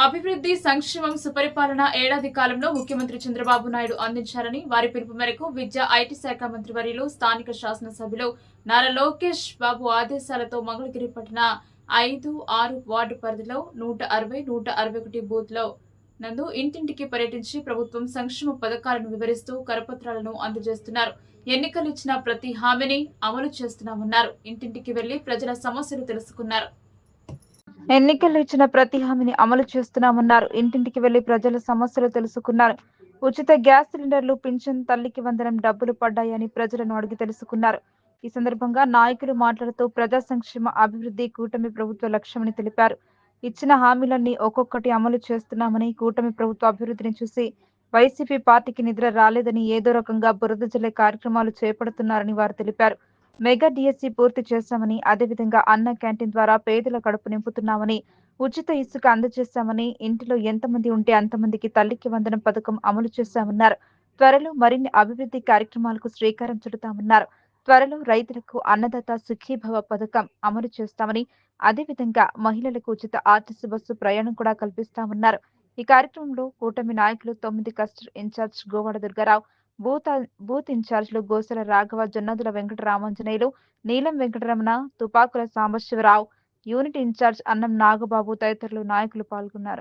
అభివృద్ధి సంక్షేమం సుపరిపాలన ఏడాది కాలంలో ముఖ్యమంత్రి చంద్రబాబు నాయుడు అందించారని వారి పిలుపు మేరకు విద్యా ఐటీ శాఖ మంత్రి వర్యులు స్థానిక శాసనసభ్యులు నారా లోకేష్ బాబు ఆదేశాలతో మంగళగిరి పట్టణ ఐదు ఆరు వార్డు పరిధిలో నూట అరవై నూట అరవై ఒకటి బూత్లో నందు ఇంటింటికి పర్యటించి ప్రభుత్వం సంక్షేమ పథకాలను వివరిస్తూ కరపత్రాలను అందజేస్తున్నారు. ఎన్నికలు ఇచ్చిన ప్రతి హామీని అమలు చేస్తున్నామన్నారు. ఇంటింటికి వెళ్ళి ప్రజల సమస్యలు తెలుసుకున్నారు. ఎన్నికల్లో ఇచ్చిన ప్రతి హామీని అమలు చేస్తున్నామన్నారు. ఇంటింటికి వెళ్ళి ప్రజల సమస్యలు తెలుసుకున్నారు. ఉచిత గ్యాస్ సిలిండర్లు పింఛన్ తల్లికి వందనం డబ్బులు పడ్డాయని ప్రజలను అడిగి తెలుసుకున్నారు. ఈ సందర్భంగా నాయకులు మాట్లాడుతూ ప్రజా సంక్షేమ అభివృద్ధి కూటమి ప్రభుత్వ లక్ష్యమని తెలిపారు. ఇచ్చిన హామీలన్నీ ఒక్కొక్కటి అమలు చేస్తున్నామని కూటమి ప్రభుత్వ అభివృద్ధిని చూసి వైసీపీ పార్టీకి నిద్ర రాలేదని ఏదో రకంగా బురద జల్లే కార్యక్రమాలు చేపడుతున్నారని వారు తెలిపారు. మెగా డిఎస్సి పూర్తి చేశామని అదేవిధంగా అన్న క్యాంటీన్ ద్వారా పేదల కడుపు నింపుతున్నామని ఉచిత ఇసుక అందజేశామని ఇంటిలో ఎంతమంది ఉంటే అంతమందికి తల్లికి వందనం పథకం అమలు చేశామన్నారు త్వరలో మరిన్ని అభివృద్ధి కార్యక్రమాలకు శ్రీకారం చుడతామన్నారు. త్వరలో రైతులకు అన్నదాత సుఖీభవ పథకం అమలు చేస్తామని అదేవిధంగా మహిళలకు ఉచిత ఆర్టీసీ బస్సు ప్రయాణం కూడా కల్పిస్తామన్నారు. ఈ కార్యక్రమంలో కూటమి నాయకులు తొమ్మిది cluster incharge Govada Durgarao booth booth ఇన్ఛార్జ్లు Gosala Raghava Jonnadula Venkata Ramanjaneyulu Neelam Venkataramana Tupakula Sambasivarao unit incharge Annam Nagababu తదితరులు నాయకులు పాల్గొన్నారు.